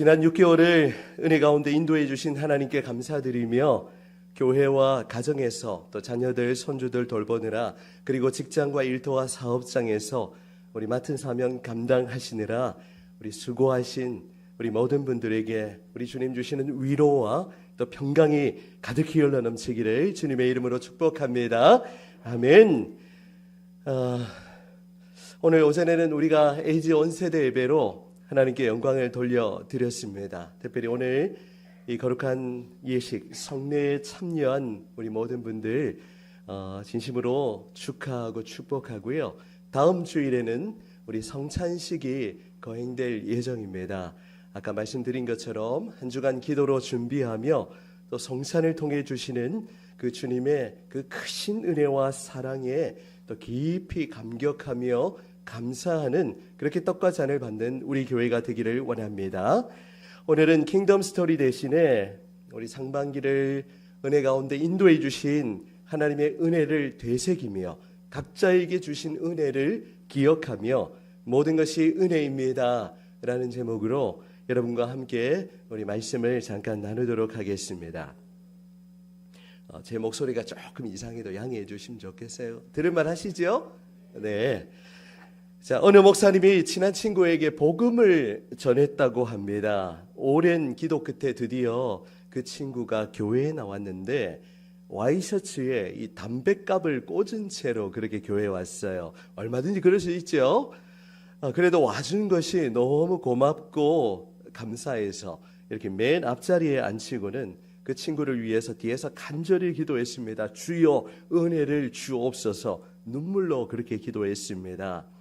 지난 6개월을 은혜 가운데 인도해 주신 하나님께 감사드리며 교회와 가정에서 또 자녀들, 손주들 돌보느라 그리고 직장과 일터와 사업장에서 우리 맡은 사명 감당하시느라 우리 수고하신 우리 모든 분들에게 우리 주님 주시는 위로와 또 평강이 가득히 흘러 넘치기를 주님의 이름으로 축복합니다. 아멘. 아, 오늘 오전에는 우리가 에이지 온 세대 예배로 하나님께 영광을 돌려 드렸습니다. 특별히 오늘 이 거룩한 예식 성례에 참여한 우리 모든 분들 어, 진심으로 축하하고 축복하고요. 다음 주일에는 우리 성찬식이 거행될 예정입니다. 아까 말씀드린 것처럼 한 주간 기도로 준비하며 또 성찬을 통해 주시는 그 주님의 그 크신 은혜와 사랑에 또 깊이 감격하며 감사하는 그렇게 떡과 잔을 받는 우리 교회가 되기를 원합니다. 오늘은 킹덤 스토리 대신에 우리 상반기를 은혜 가운데 인도해 주신 하나님의 은혜를 되새기며 각자에게 주신 은혜를 기억하며 모든 것이 은혜입니다. 라는 제목으로 여러분과 함께 우리 말씀을 잠깐 나누도록 하겠습니다. 어, 제 목소리가 조금 이상해도 양해해 주시면 좋겠어요. 들을만 하시죠? 네. 자, 어느 목사님이 친한 친구에게 복음을 전했다고 합니다. 오랜 기도 끝에 드디어 그 친구가 교회에 나왔는데 와이셔츠에 이 담배값을 꽂은 채로 그렇게 교회에 왔어요. 얼마든지 그럴 수 있죠. 아, 그래도 와준 것이 너무 고맙고 감사해서 이렇게 맨 앞자리에 앉히고는 그 친구를 위해서 뒤에서 간절히 기도했습니다. 주여 은혜를 주옵소서 눈물로 그렇게 기도했습니다.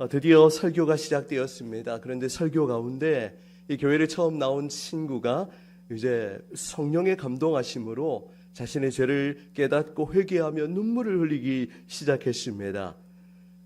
어, 드디어 설교가 시작되었습니다. 그런데 설교 가운데 이 교회를 처음 나온 친구가 이제 성령의 감동하심으로 자신의 죄를 깨닫고 회개하며 눈물을 흘리기 시작했습니다.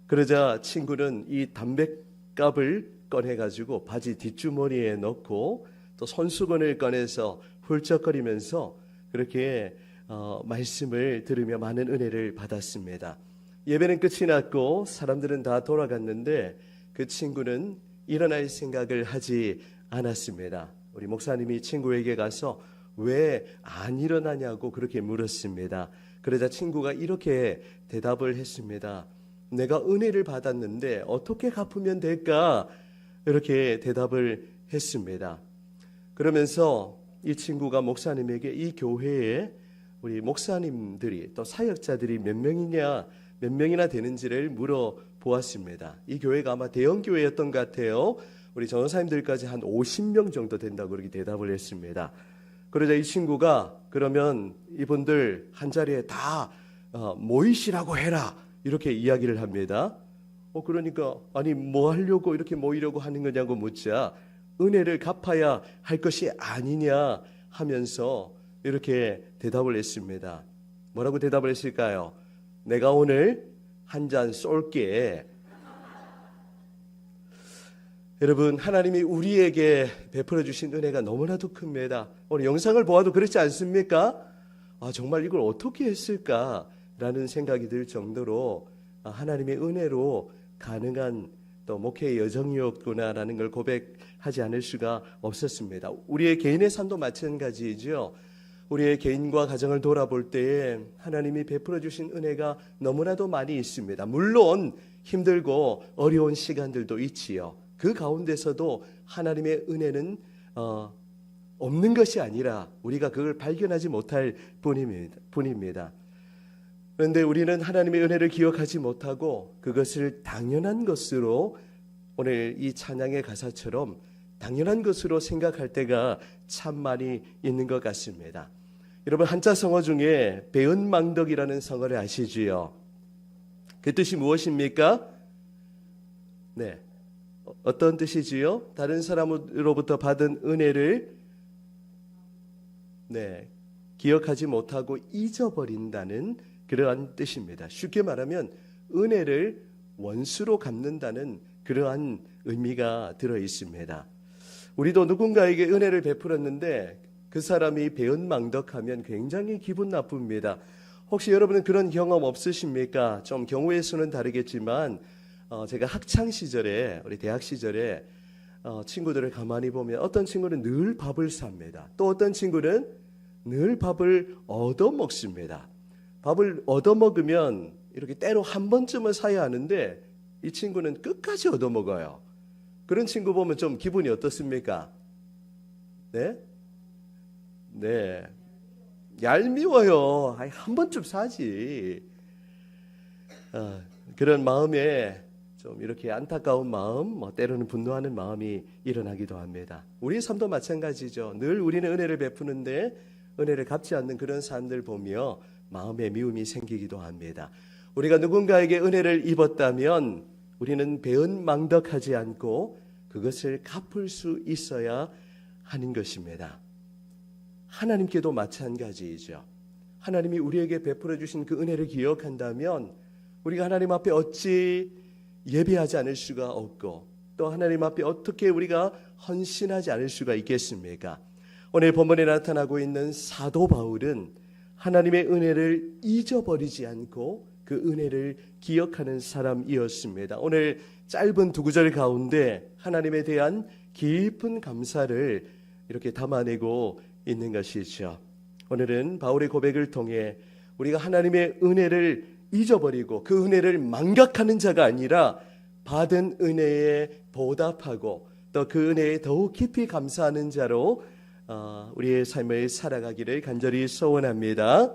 그러자 친구는 이 담배값을 꺼내가지고 바지 뒷주머니에 넣고 또 손수건을 꺼내서 훌쩍거리면서 그렇게 어, 말씀을 들으며 많은 은혜를 받았습니다. 예배는 끝이 났고 사람들은 다 돌아갔는데 그 친구는 일어날 생각을 하지 않았습니다. 우리 목사님이 친구에게 가서 왜 안 일어나냐고 그렇게 물었습니다. 그러자 친구가 이렇게 대답을 했습니다. 내가 은혜를 받았는데 어떻게 갚으면 될까? 이렇게 대답을 했습니다. 그러면서 이 친구가 목사님에게 이 교회에 우리 목사님들이 또 사역자들이 몇 명이냐 몇 명이나 되는지를 물어 보았습니다. 이 교회가 아마 대형 교회였던 것 같아요. 우리 전도사님들까지 한 50명 정도 된다고 그렇게 대답을 했습니다. 그러자 이 친구가 그러면 이분들 한 자리에 다 어, 모이시라고 해라 이렇게 이야기를 합니다. 어 그러니까 아니 뭐 하려고 이렇게 모이려고 하는 거냐고 묻자 은혜를 갚아야 할 것이 아니냐 하면서 이렇게 대답을 했습니다. 뭐라고 대답을 했을까요? 내가 오늘 한 잔 쏠게. 여러분, 하나님이 우리에게 베풀어 주신 은혜가 너무나도 큽니다. 오늘 영상을 보아도 그렇지 않습니까? 아, 정말 이걸 어떻게 했을까라는 생각이 들 정도로 아, 하나님의 은혜로 가능한 또 목회의 여정이었구나라는 걸 고백하지 않을 수가 없었습니다. 우리의 개인의 삶도 마찬가지이죠. 우리의 개인과 가정을 돌아볼 때에 하나님이 베풀어 주신 은혜가 너무나도 많이 있습니다. 물론 힘들고 어려운 시간들도 있지요. 그 가운데서도 하나님의 은혜는 어, 없는 것이 아니라 우리가 그걸 발견하지 못할 뿐입니다. 뿐입니다. 그런데 우리는 하나님의 은혜를 기억하지 못하고 그것을 당연한 것으로 오늘 이 찬양의 가사처럼 당연한 것으로 생각할 때가 참 많이 있는 것 같습니다. 여러분 한자 성어 중에 배은망덕이라는 성어를 아시지요? 그 뜻이 무엇입니까? 네. 어, 어떤 뜻이지요? 다른 사람으로부터 받은 은혜를 네. 기억하지 못하고 잊어버린다는 그러한 뜻입니다. 쉽게 말하면 은혜를 원수로 갚는다는 그러한 의미가 들어 있습니다. 우리도 누군가에게 은혜를 베풀었는데 그 사람이 배은망덕하면 굉장히 기분 나쁩니다. 혹시 여러분은 그런 경험 없으십니까? 좀 경우의 수는 다르겠지만 어, 제가 학창 시절에 우리 대학 시절에 어, 친구들을 가만히 보면 어떤 친구는 늘 밥을 삽니다. 또 어떤 친구는 늘 밥을 얻어 먹습니다. 밥을 얻어 먹으면 이렇게 때로 한 번쯤은 사야 하는데 이 친구는 끝까지 얻어 먹어요. 그런 친구 보면 좀 기분이 어떻습니까? 네? 네. 얄미워요. 한 번쯤 사지. 어, 그런 마음에 좀 이렇게 안타까운 마음, 뭐 때로는 분노하는 마음이 일어나기도 합니다. 우리 삶도 마찬가지죠. 늘 우리는 은혜를 베푸는데 은혜를 갚지 않는 그런 사람들 보며 마음에 미움이 생기기도 합니다. 우리가 누군가에게 은혜를 입었다면 우리는 배은망덕하지 않고 그것을 갚을 수 있어야 하는 것입니다. 하나님께도 마찬가지이죠. 하나님이 우리에게 베풀어 주신 그 은혜를 기억한다면 우리가 하나님 앞에 어찌 예배하지 않을 수가 없고 또 하나님 앞에 어떻게 우리가 헌신하지 않을 수가 있겠습니까? 오늘 본문에 나타나고 있는 사도 바울은 하나님의 은혜를 잊어버리지 않고 그 은혜를 기억하는 사람이었습니다. 오늘 짧은 두 구절 가운데 하나님에 대한 깊은 감사를 이렇게 담아내고 있는 것이죠. 오늘은 바울의 고백을 통해 우리가 하나님의 은혜를 잊어버리고 그 은혜를 망각하는 자가 아니라 받은 은혜에 보답하고 또 그 은혜에 더욱 깊이 감사하는 자로 어, 우리의 삶을 살아가기를 간절히 소원합니다.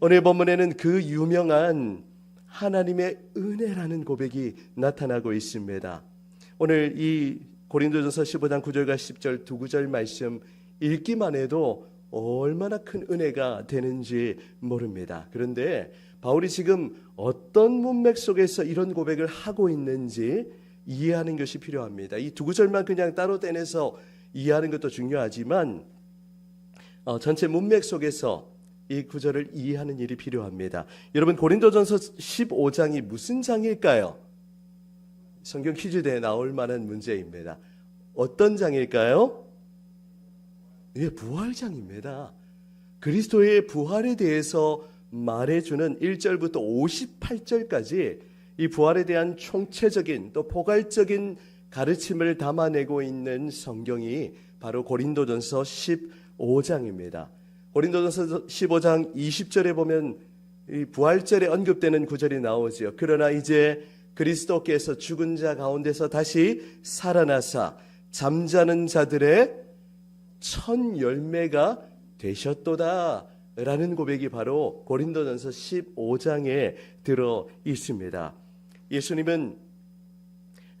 오늘 본문에는 그 유명한 하나님의 은혜라는 고백이 나타나고 있습니다. 오늘 이 고린도전서 15장 9절과 10절 두 구절 말씀 읽기만 해도 얼마나 큰 은혜가 되는지 모릅니다. 그런데 바울이 지금 어떤 문맥 속에서 이런 고백을 하고 있는지 이해하는 것이 필요합니다. 이 두 구절만 그냥 따로 떼내서 이해하는 것도 중요하지만 어, 전체 문맥 속에서 이 구절을 이해하는 일이 필요합니다. 여러분 고린도전서 15장이 무슨 장일까요? 성경 퀴즈 대에 나올 만한 문제입니다. 어떤 장일까요? 예, 부활장입니다. 그리스도의 부활에 대해서 말해주는 1절부터 58절까지 이 부활에 대한 총체적인 또 포괄적인 가르침을 담아내고 있는 성경이 바로 고린도전서 15장입니다. 고린도전서 15장 20절에 보면 이 부활절에 언급되는 구절이 나오지요. 그러나 이제 그리스도께서 죽은 자 가운데서 다시 살아나사 잠자는 자들의 천 열매가 되셨도다. 라는 고백이 바로 고린도전서 15장에 들어 있습니다. 예수님은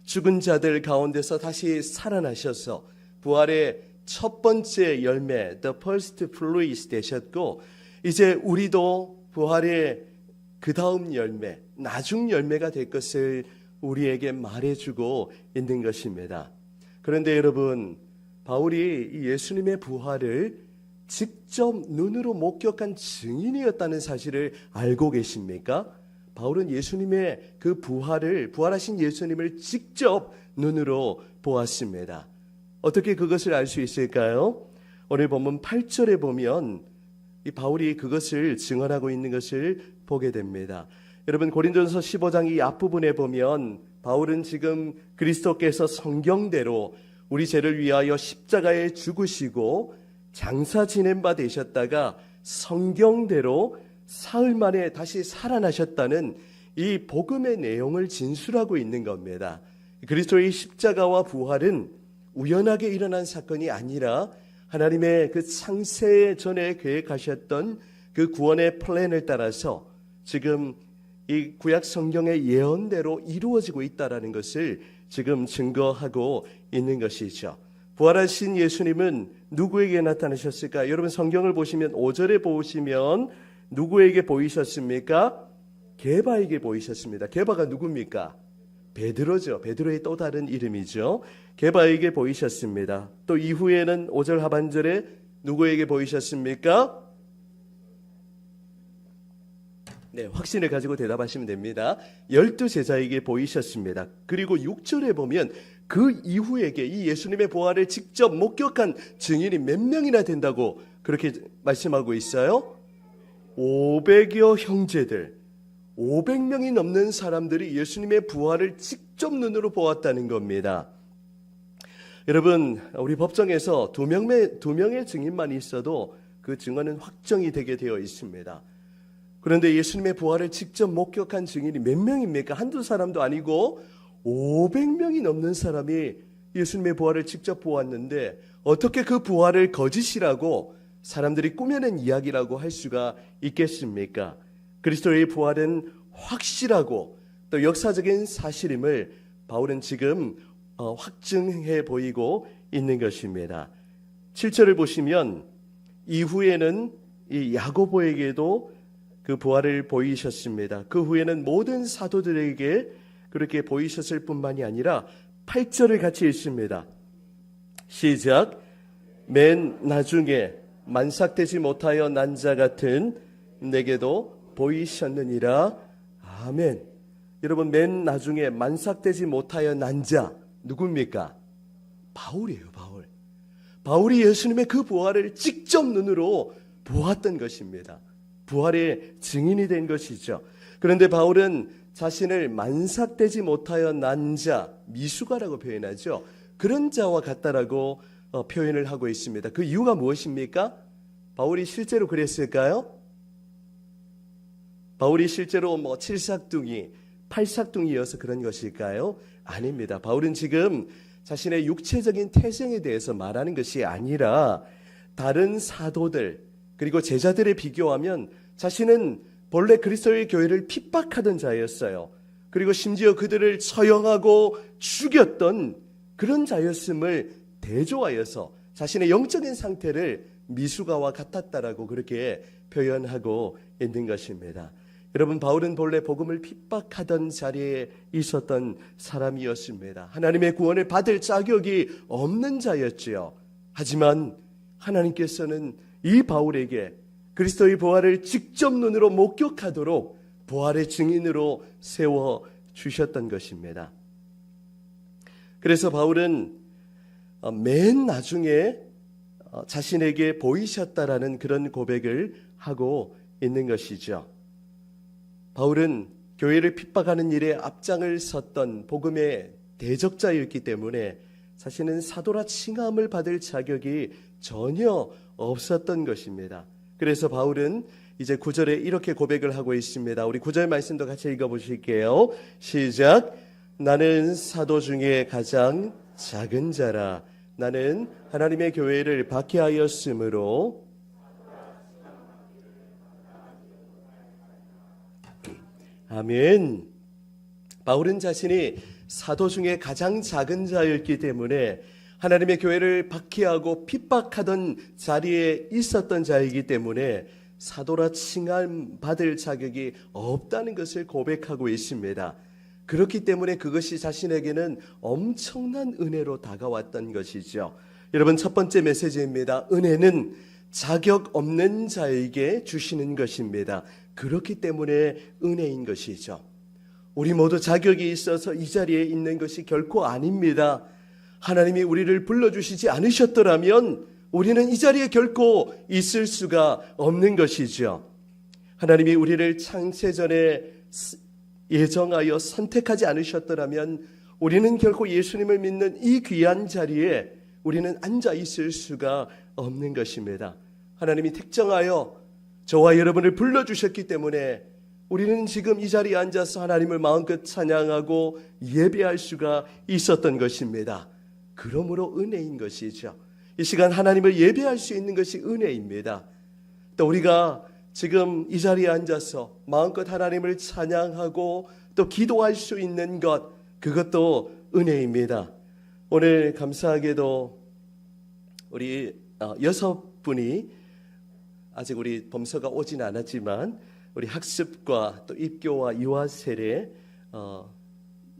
죽은 자들 가운데서 다시 살아나셔서 부활의 첫 번째 열매, the first fruits 되셨고, 이제 우리도 부활의 그 다음 열매, 나중 열매가 될 것을 우리에게 말해주고 있는 것입니다. 그런데 여러분, 바울이 예수님의 부활을 직접 눈으로 목격한 증인이었다는 사실을 알고 계십니까? 바울은 예수님의 그 부활을, 부활하신 예수님을 직접 눈으로 보았습니다. 어떻게 그것을 알 수 있을까요? 오늘 본문 8절에 보면 이 바울이 그것을 증언하고 있는 것을 보게 됩니다. 여러분 고린도전서 15장 이 앞부분에 보면 바울은 지금 그리스도께서 성경대로 우리 죄를 위하여 십자가에 죽으시고 장사 지낸 바 되셨다가 성경대로 사흘 만에 다시 살아나셨다는 이 복음의 내용을 진술하고 있는 겁니다. 그리스도의 십자가와 부활은 우연하게 일어난 사건이 아니라 하나님의 그 창세 전에 계획하셨던 그 구원의 플랜을 따라서 지금 이 구약 성경의 예언대로 이루어지고 있다라는 것을 지금 증거하고 있는 것이죠. 부활하신 예수님은 누구에게 나타나셨을까? 여러분 성경을 보시면 5절에 보시면 누구에게 보이셨습니까? 게바에게 보이셨습니다. 게바가 누굽니까? 베드로죠. 베드로의 또 다른 이름이죠. 게바에게 보이셨습니다. 또 이후에는 5절 하반절에 누구에게 보이셨습니까? 네, 확신을 가지고 대답하시면 됩니다. 열두 제자에게 보이셨습니다. 그리고 6절에 보면 그 이후에게 이 예수님의 부활을 직접 목격한 증인이 몇 명이나 된다고 그렇게 말씀하고 있어요? 500여 형제들, 500명이 넘는 사람들이 예수님의 부활을 직접 눈으로 보았다는 겁니다. 여러분, 우리 법정에서 두 명의, 두 명의 증인만 있어도 그 증언은 확정이 되게 되어 있습니다. 그런데 예수님의 부활을 직접 목격한 증인이 몇 명입니까? 한두 사람도 아니고 500명이 넘는 사람이 예수님의 부활을 직접 보았는데 어떻게 그 부활을 거짓이라고 사람들이 꾸며낸 이야기라고 할 수가 있겠습니까? 그리스도의 부활은 확실하고 또 역사적인 사실임을 바울은 지금 어, 확증해 보이고 있는 것입니다. 7절을 보시면 이후에는 이 야고보에게도 그 부활을 보이셨습니다. 그 후에는 모든 사도들에게 그렇게 보이셨을 뿐만이 아니라 8절을 같이 읽습니다. 시작. 맨 나중에 만삭되지 못하여 난 자 같은 내게도 보이셨느니라. 아멘. 여러분 맨 나중에 만삭되지 못하여 난 자 누굽니까? 바울이에요, 바울. 바울이 예수님의 그 부활을 직접 눈으로 보았던 것입니다. 부활의 증인이 된 것이죠. 그런데 바울은 자신을 만삭되지 못하여 난 자, 미수가라고 표현하죠. 그런 자와 같다라고 어, 표현을 하고 있습니다. 그 이유가 무엇입니까? 바울이 실제로 그랬을까요? 바울이 실제로 뭐 칠삭둥이, 팔삭둥이여서 그런 것일까요? 아닙니다. 바울은 지금 자신의 육체적인 태생에 대해서 말하는 것이 아니라 다른 사도들 그리고 제자들에 비교하면 자신은 본래 그리스도의 교회를 핍박하던 자였어요. 그리고 심지어 그들을 처형하고 죽였던 그런 자였음을 대조하여서 자신의 영적인 상태를 미수가와 같았다라고 그렇게 표현하고 있는 것입니다. 여러분 바울은 본래 복음을 핍박하던 자리에 있었던 사람이었습니다. 하나님의 구원을 받을 자격이 없는 자였지요. 하지만 하나님께서는 이 바울에게 그리스도의 부활을 직접 눈으로 목격하도록 부활의 증인으로 세워 주셨던 것입니다. 그래서 바울은 어, 맨 나중에 어, 자신에게 보이셨다라는 그런 고백을 하고 있는 것이죠. 바울은 교회를 핍박하는 일에 앞장을 섰던 복음의 대적자였기 때문에 자신은 사도라 칭함을 받을 자격이 전혀 없었던 것입니다. 그래서 바울은 이제 구절에 이렇게 고백을 하고 있습니다. 우리 구절 말씀도 같이 읽어 보실게요. 시작. 나는 사도 중에 가장 작은 자라. 나는 하나님의 교회를 박해하였으므로 아멘. 바울은 자신이 사도 중에 가장 작은 자였기 때문에 하나님의 교회를 박해하고 핍박하던 자리에 있었던 자이기 때문에 사도라 칭함 받을 자격이 없다는 것을 고백하고 있습니다. 그렇기 때문에 그것이 자신에게는 엄청난 은혜로 다가왔던 것이죠. 여러분 첫 번째 메시지입니다. 은혜는 자격 없는 자에게 주시는 것입니다. 그렇기 때문에 은혜인 것이죠. 우리 모두 자격이 있어서 이 자리에 있는 것이 결코 아닙니다. 하나님이 우리를 불러주시지 않으셨더라면 우리는 이 자리에 결코 있을 수가 없는 것이죠. 하나님이 우리를 창세전에 예정하여 선택하지 않으셨더라면 우리는 결코 예수님을 믿는 이 귀한 자리에 우리는 앉아 있을 수가 없는 것입니다. 하나님이 택정하여 저와 여러분을 불러주셨기 때문에 우리는 지금 이 자리에 앉아서 하나님을 마음껏 찬양하고 예배할 수가 있었던 것입니다. 그러므로 은혜인 것이죠. 이 시간 하나님을 예배할 수 있는 것이 은혜입니다. 또 우리가 지금 이 자리에 앉아서 마음껏 하나님을 찬양하고 또 기도할 수 있는 것, 그것도 은혜입니다. 오늘 감사하게도 우리 어, 여섯 분이 아직 우리 범서가 오진 않았지만 우리 학습과 또 입교와 유아 세례 어,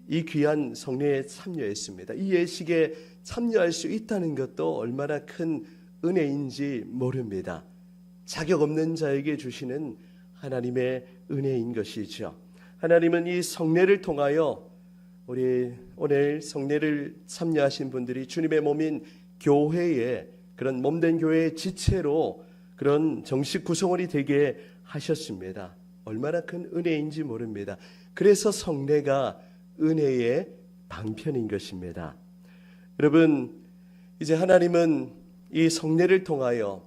이 귀한 성례에 참여했습니다. 이 예식에 참여할 수 있다는 것도 얼마나 큰 은혜인지 모릅니다. 자격 없는 자에게 주시는 하나님의 은혜인 것이죠. 하나님은 이 성례를 통하여 우리 오늘 성례를 참여하신 분들이 주님의 몸인 교회에 그런 몸된 교회의 지체로 그런 정식 구성원이 되게 하셨습니다. 얼마나 큰 은혜인지 모릅니다. 그래서 성례가 은혜의 방편인 것입니다. 여러분 이제 하나님은 이 성례를 통하여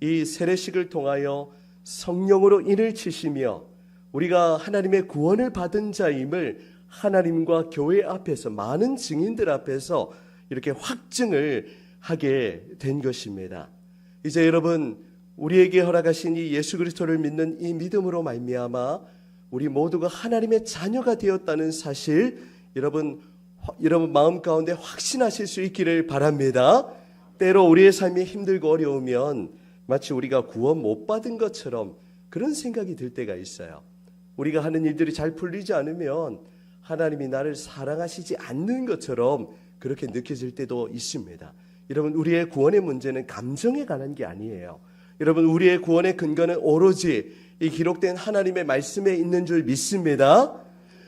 이 세례식을 통하여 성령으로 인을 치시며 우리가 하나님의 구원을 받은 자임을 하나님과 교회 앞에서 많은 증인들 앞에서 이렇게 확증을 하게 된 것입니다. 이제 여러분 우리에게 허락하신 이 예수 그리스도를 믿는 이 믿음으로 말미암아 우리 모두가 하나님의 자녀가 되었다는 사실 여러분 화- 여러분 마음 가운데 확신하실 수 있기를 바랍니다. 때로 우리의 삶이 힘들고 어려우면 마치 우리가 구원 못 받은 것처럼 그런 생각이 들 때가 있어요. 우리가 하는 일들이 잘 풀리지 않으면 하나님이 나를 사랑하시지 않는 것처럼 그렇게 느껴질 때도 있습니다. 여러분, 우리의 구원의 문제는 감정에 관한 게 아니에요. 여러분, 우리의 구원의 근거는 오로지 이 기록된 하나님의 말씀에 있는 줄 믿습니다.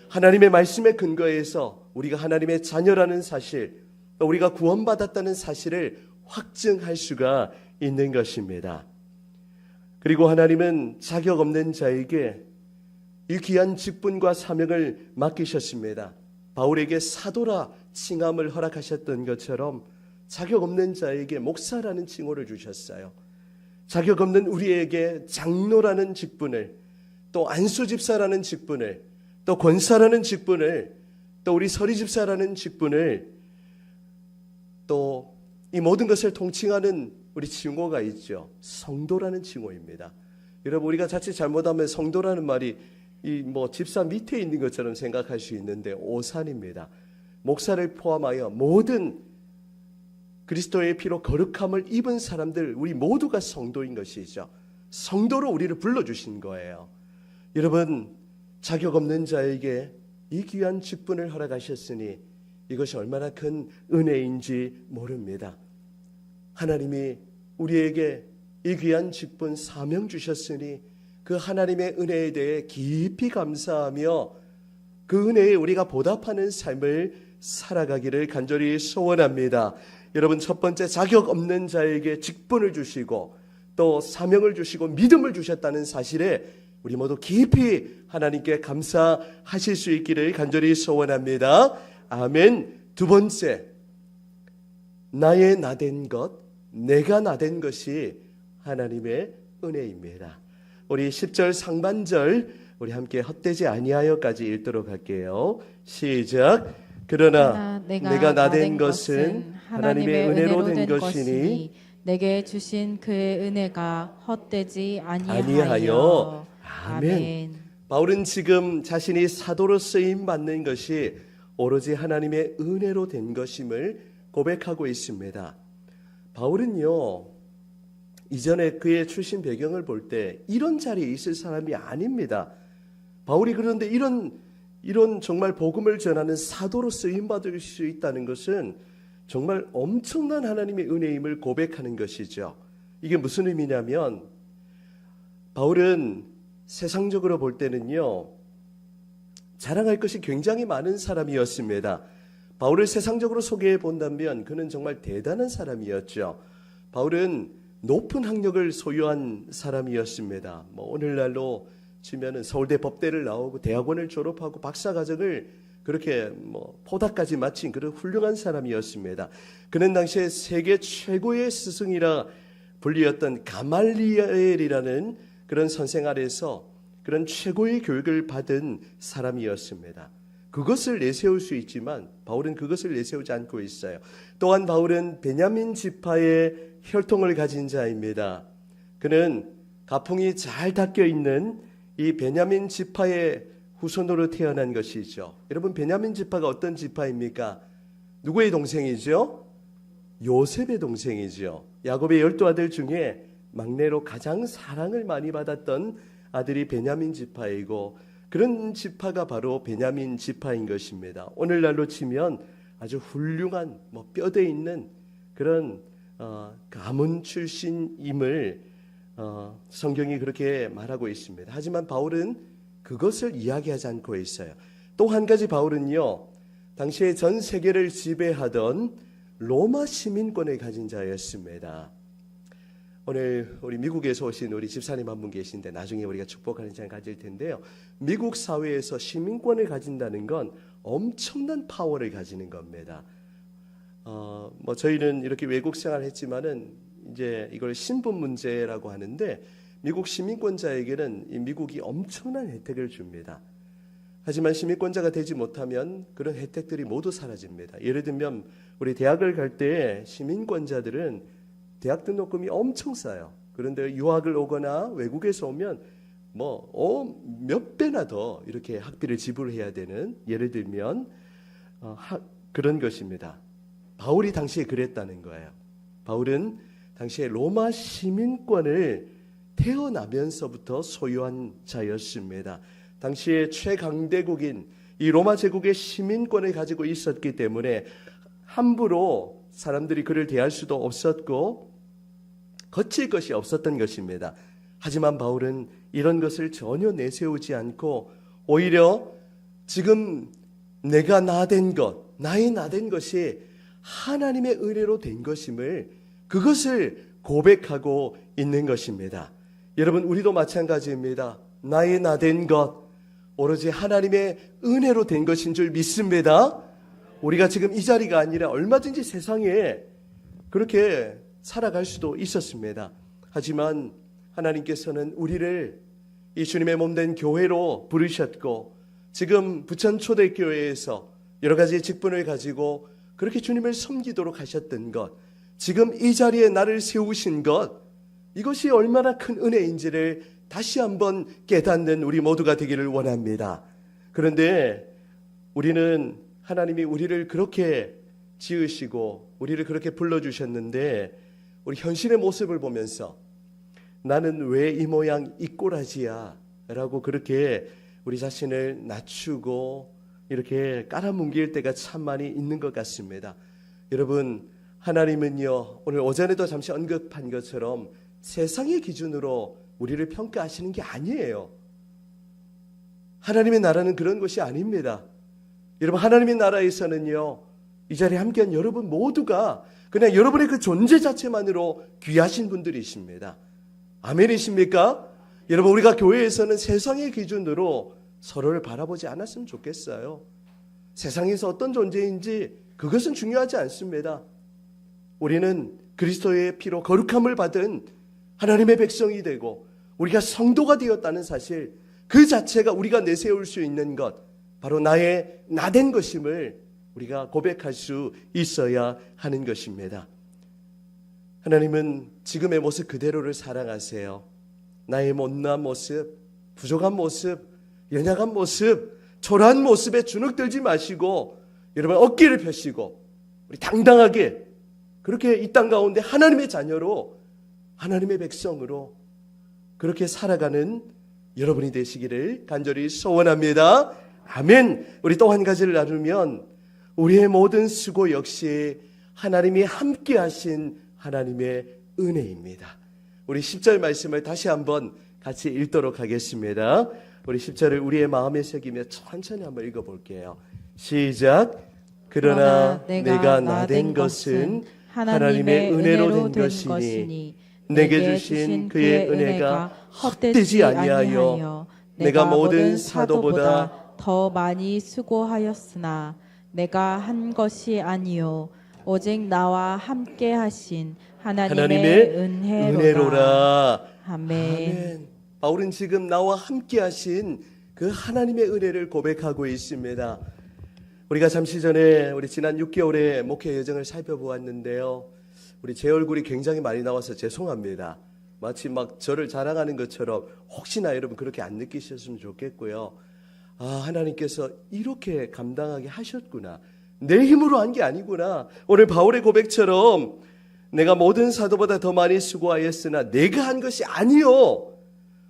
하나님의 말씀에 근거해서 우리가 하나님의 자녀라는 사실, 또 우리가 구원받았다는 사실을 확증할 수가 있는 것입니다. 그리고 하나님은 자격 없는 자에게 이 귀한 직분과 사명을 맡기셨습니다. 바울에게 사도라 칭함을 허락하셨던 것처럼 자격 없는 자에게 목사라는 칭호를 주셨어요. 자격 없는 우리에게 장로라는 직분을 또 안수 집사라는 직분을 또 권사라는 직분을 또 우리 서리 집사라는 직분을 또 이 모든 것을 통칭하는 우리 칭호가 있죠. 성도라는 칭호입니다. 여러분 우리가 자칫 잘못하면 성도라는 말이 이 뭐 집사 밑에 있는 것처럼 생각할 수 있는데 오산입니다. 목사를 포함하여 모든 그리스도의 피로 거룩함을 입은 사람들 우리 모두가 성도인 것이죠. 성도로 우리를 불러 주신 거예요. 여러분 자격 없는 자에게 이 귀한 직분을 허락하셨으니 이것이 얼마나 큰 은혜인지 모릅니다. 하나님이 우리에게 이 귀한 직분 사명 주셨으니 그 하나님의 은혜에 대해 깊이 감사하며 그 은혜에 우리가 보답하는 삶을 살아가기를 간절히 소원합니다. 여러분 첫 번째 자격 없는 자에게 직분을 주시고 또 사명을 주시고 믿음을 주셨다는 사실에 우리 모두 깊이 하나님께 감사하실 수 있기를 간절히 소원합니다. 아멘. 두 번째 나의 나된 것, 내가 나된 것이 하나님의 은혜입니다. 우리 10절 상반절 우리 함께 헛되지 아니하여까지 읽도록 할게요. 시작. 그러나 내가, 나된 것은 하나님의 은혜로 된 것이니 내게 주신 그의 은혜가 헛되지 아니하여. 아멘. 바울은 지금 자신이 사도로 쓰임 받는 것이 오로지 하나님의 은혜로 된 것임을 고백하고 있습니다. 바울은요, 이전에 그의 출신 배경을 볼 때 이런 자리에 있을 사람이 아닙니다. 바울이 그런데 이런 이런 정말 복음을 전하는 사도로 쓰임 받을 수 있다는 것은 정말 엄청난 하나님의 은혜임을 고백하는 것이죠. 이게 무슨 의미냐면 바울은 세상적으로 볼 때는요, 자랑할 것이 굉장히 많은 사람이었습니다. 바울을 세상적으로 소개해 본다면 그는 정말 대단한 사람이었죠. 바울은 높은 학력을 소유한 사람이었습니다. 뭐 오늘날로 치면은 서울대 법대를 나오고 대학원을 졸업하고 박사 과정을 그렇게 뭐 포닥까지 마친 그런 훌륭한 사람이었습니다. 그는 당시에 세계 최고의 스승이라 불리었던 가말리엘이라는 그런 선생 아래서 그런 최고의 교육을 받은 사람이었습니다. 그것을 내세울 수 있지만 바울은 그것을 내세우지 않고 있어요. 또한 바울은 베냐민 지파의 혈통을 가진 자입니다. 그는 가풍이 잘 닦여 있는 이 베냐민 지파의 후손으로 태어난 것이죠. 여러분 베냐민 지파가 어떤 지파입니까? 누구의 동생이죠? 요셉의 동생이죠. 야곱의 열두 아들 중에 막내로 가장 사랑을 많이 받았던 아들이 베냐민 지파이고 그런 지파가 바로 베냐민 지파인 것입니다. 오늘날로 치면 아주 훌륭한 뭐 뼈대 있는 그런 어, 가문 출신임을 어, 성경이 그렇게 말하고 있습니다. 하지만 바울은 그것을 이야기하지 않고 있어요. 또 한 가지 바울은요, 당시에 전 세계를 지배하던 로마 시민권을 가진 자였습니다. 오늘 우리 미국에서 오신 우리 집사님 한 분 계신데 나중에 우리가 축복하는 시간 가질 텐데요. 미국 사회에서 시민권을 가진다는 건 엄청난 파워를 가지는 겁니다. 어, 뭐 저희는 이렇게 외국 생활했지만은 이제 이걸 신분 문제라고 하는데 미국 시민권자에게는 이 미국이 엄청난 혜택을 줍니다. 하지만 시민권자가 되지 못하면 그런 혜택들이 모두 사라집니다. 예를 들면 우리 대학을 갈 때 시민권자들은 대학 등록금이 엄청 싸요. 그런데 유학을 오거나 외국에서 오면 뭐몇 배나 더 이렇게 학비를 지불해야 되는 예를 들면 어, 하- 그런 것입니다. 바울이 당시에 그랬다는 거예요. 바울은 당시에 로마 시민권을 태어나면서부터 소유한 자였습니다. 당시에 최강대국인 이 로마 제국의 시민권을 가지고 있었기 때문에 함부로 사람들이 그를 대할 수도 없었고 거칠 것이 없었던 것입니다. 하지만 바울은 이런 것을 전혀 내세우지 않고 오히려 지금 내가 나 된 것, 나의 나 된 것이 하나님의 은혜로 된 것임을 그것을 고백하고 있는 것입니다. 여러분, 우리도 마찬가지입니다. 나의 나 된 것, 오로지 하나님의 은혜로 된 것인 줄 믿습니다. 우리가 지금 이 자리가 아니라 얼마든지 세상에 그렇게 살아갈 수도 있었습니다. 하지만 하나님께서는 우리를 이 주님의 몸 된 교회로 부르셨고 지금 부천 초대교회에서 여러 가지 직분을 가지고 그렇게 주님을 섬기도록 하셨던 것, 지금 이 자리에 나를 세우신 것, 이것이 얼마나 큰 은혜인지를 다시 한번 깨닫는 우리 모두가 되기를 원합니다. 그런데 우리는 하나님이 우리를 그렇게 지으시고 우리를 그렇게 불러주셨는데 우리 현실의 모습을 보면서 나는 왜 이 모양 이 꼬라지야 라고 그렇게 우리 자신을 낮추고 이렇게 깔아뭉길 때가 참 많이 있는 것 같습니다. 여러분 하나님은요 오늘 오전에도 잠시 언급한 것처럼 세상의 기준으로 우리를 평가하시는 게 아니에요. 하나님의 나라는 그런 것이 아닙니다. 여러분 하나님의 나라에서는요 이 자리에 함께한 여러분 모두가 그냥 여러분의 그 존재 자체만으로 귀하신 분들이십니다. 아멘이십니까? 여러분 우리가 교회에서는 세상의 기준으로 서로를 바라보지 않았으면 좋겠어요. 세상에서 어떤 존재인지 그것은 중요하지 않습니다. 우리는 그리스도의 피로 거룩함을 받은 하나님의 백성이 되고 우리가 성도가 되었다는 사실 그 자체가 우리가 내세울 수 있는 것 바로 나의 나된 것임을 우리가 고백할 수 있어야 하는 것입니다. 하나님은 지금의 모습 그대로를 사랑하세요. 나의 못난 모습, 부족한 모습, 연약한 모습, 초라한 모습에 주눅들지 마시고 여러분 어깨를 펴시고 우리 당당하게 그렇게 이 땅 가운데 하나님의 자녀로 하나님의 백성으로 그렇게 살아가는 여러분이 되시기를 간절히 소원합니다. 아멘. 우리 또 한 가지를 나누면 우리의 모든 수고 역시 하나님이 함께 하신 하나님의 은혜입니다. 우리 10절 말씀을 다시 한번 같이 읽도록 하겠습니다. 우리 10절을 우리의 마음에 새기며 천천히 한번 읽어 볼게요. 시작. 그러나 내가 나된 것은 하나님의 은혜로 된 것이니 내게 주신 그의 은혜가 헛되지 아니하여 내가 모든 사도보다 더 많이 수고하였으나 내가 한 것이 아니요 오직 나와 함께 하신 하나님의, 하나님의 은혜로라. 은혜로라. 아멘. 아멘. 바울은 지금 나와 함께 하신 그 하나님의 은혜를 고백하고 있습니다. 우리가 잠시 전에 우리 지난 6개월의 목회 여정을 살펴보았는데요. 우리 제 얼굴이 굉장히 많이 나와서 죄송합니다. 마치 막 저를 자랑하는 것처럼 혹시나 여러분 그렇게 안 느끼셨으면 좋겠고요. 아, 하나님께서 이렇게 감당하게 하셨구나. 내 힘으로 한 게 아니구나. 오늘 바울의 고백처럼 내가 모든 사도보다 더 많이 수고하였으나 내가 한 것이 아니요.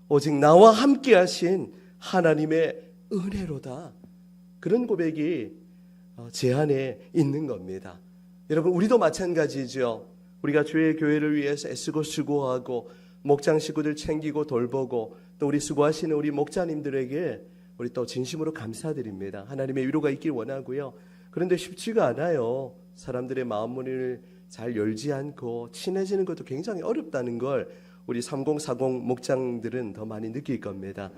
오직 나와 함께 하신 하나님의 은혜로다. 그런 고백이 어, 제 안에 있는 겁니다. 여러분, 우리도 마찬가지죠. 우리가 주의 교회를 위해서 애쓰고 수고하고 목장 식구들 챙기고 돌보고 또 우리 수고하시는 우리 목자님들에게 우리 또 진심으로 감사드립니다. 하나님의 위로가 있길 원하고요. 그런데 쉽지가 않아요. 사람들의 마음문을 잘 열지 않고 친해지는 것도 굉장히 어렵다는 걸 우리 3040 목장들은 더 많이 느낄 겁니다.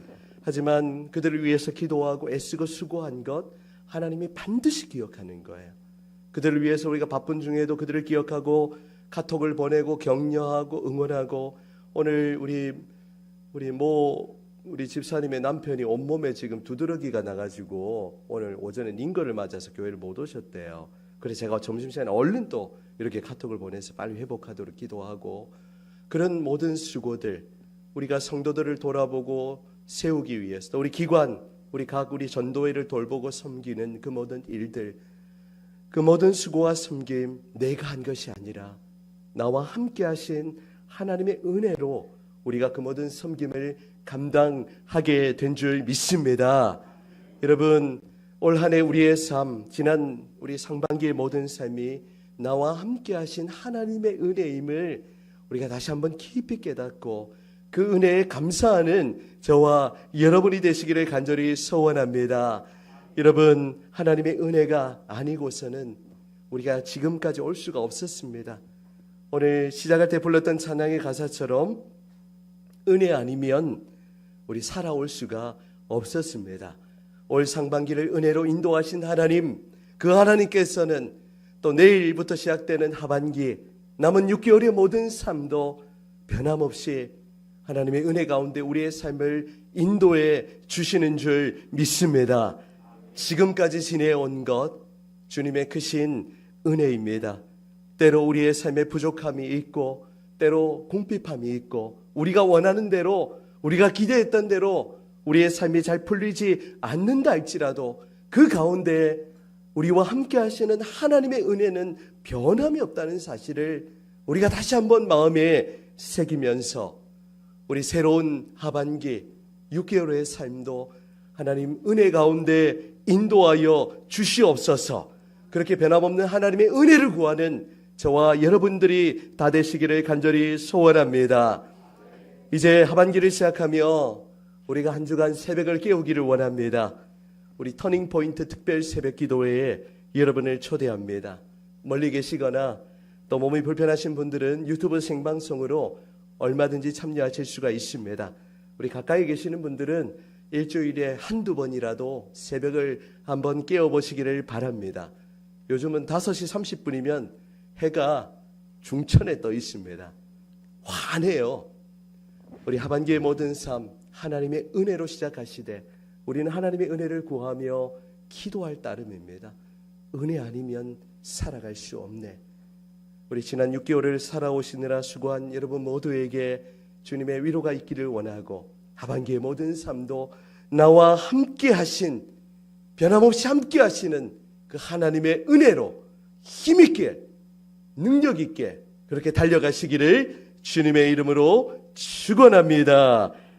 하지만 그들을 위해서 기도하고 애쓰고 수고한 것 하나님이 반드시 기억하는 거예요. 그들을 위해서 우리가 바쁜 중에도 그들을 기억하고 카톡을 보내고 격려하고 응원하고 오늘 우리 우리 모 우리 집사님의 남편이 온몸에 지금 두드러기가 나가지고 오늘 오전에 링거를 맞아서 교회를 못 오셨대요. 그래서 제가 점심시간에 얼른 또 이렇게 카톡을 보내서 빨리 회복하도록 기도하고 그런 모든 수고들 우리가 성도들을 돌아보고 세우기 위해서 또 우리 기관 우리 각 우리 전도회를 돌보고 섬기는 그 모든 일들 그 모든 수고와 섬김 내가 한 것이 아니라 나와 함께 하신 하나님의 은혜로 우리가 그 모든 섬김을 감당하게 된 줄 믿습니다. 여러분 올 한 해 우리의 삶 지난 우리 상반기의 모든 삶이 나와 함께 하신 하나님의 은혜임을 우리가 다시 한번 깊이 깨닫고 그 은혜에 감사하는 저와 여러분이 되시기를 간절히 소원합니다. 여러분 하나님의 은혜가 아니고서는 우리가 지금까지 올 수가 없었습니다. 오늘 시작할 때 불렀던 찬양의 가사처럼 은혜 아니면 우리 살아올 수가 없었습니다. 올 상반기를 은혜로 인도하신 하나님, 그 하나님께서는 또 내일부터 시작되는 하반기 남은 6개월의 모든 삶도 변함없이 하나님의 은혜 가운데 우리의 삶을 인도해 주시는 줄 믿습니다. 지금까지 지내온 것 주님의 크신 은혜입니다. 때로 우리의 삶에 부족함이 있고 때로 궁핍함이 있고 우리가 원하는 대로 우리가 기대했던 대로 우리의 삶이 잘 풀리지 않는다 할지라도 그 가운데 우리와 함께 하시는 하나님의 은혜는 변함이 없다는 사실을 우리가 다시 한번 마음에 새기면서 우리 새로운 하반기 6개월의 삶도 하나님 은혜 가운데 인도하여 주시옵소서. 그렇게 변함없는 하나님의 은혜를 구하는 저와 여러분들이 다 되시기를 간절히 소원합니다. 이제 하반기를 시작하며 우리가 한 주간 새벽을 깨우기를 원합니다. 우리 터닝 포인트 특별 새벽 기도회에 여러분을 초대합니다. 멀리 계시거나 또 몸이 불편하신 분들은 유튜브 생방송으로 얼마든지 참여하실 수가 있습니다. 우리 가까이 계시는 분들은 일주일에 한두 번이라도 새벽을 한번 깨어보시기를 바랍니다. 요즘은 5시 30분이면 해가 중천에 떠 있습니다. 환해요. 우리 하반기의 모든 삶 하나님의 은혜로 시작하시되 우리는 하나님의 은혜를 구하며 기도할 따름입니다. 은혜 아니면 살아갈 수 없네. 우리 지난 6개월을 살아오시느라 수고한 여러분 모두에게 주님의 위로가 있기를 원하고 하반기의 모든 삶도 나와 함께 하신 변함없이 함께 하시는 그 하나님의 은혜로 힘있게 능력 있게 그렇게 달려가시기를 주님의 이름으로 축원합니다.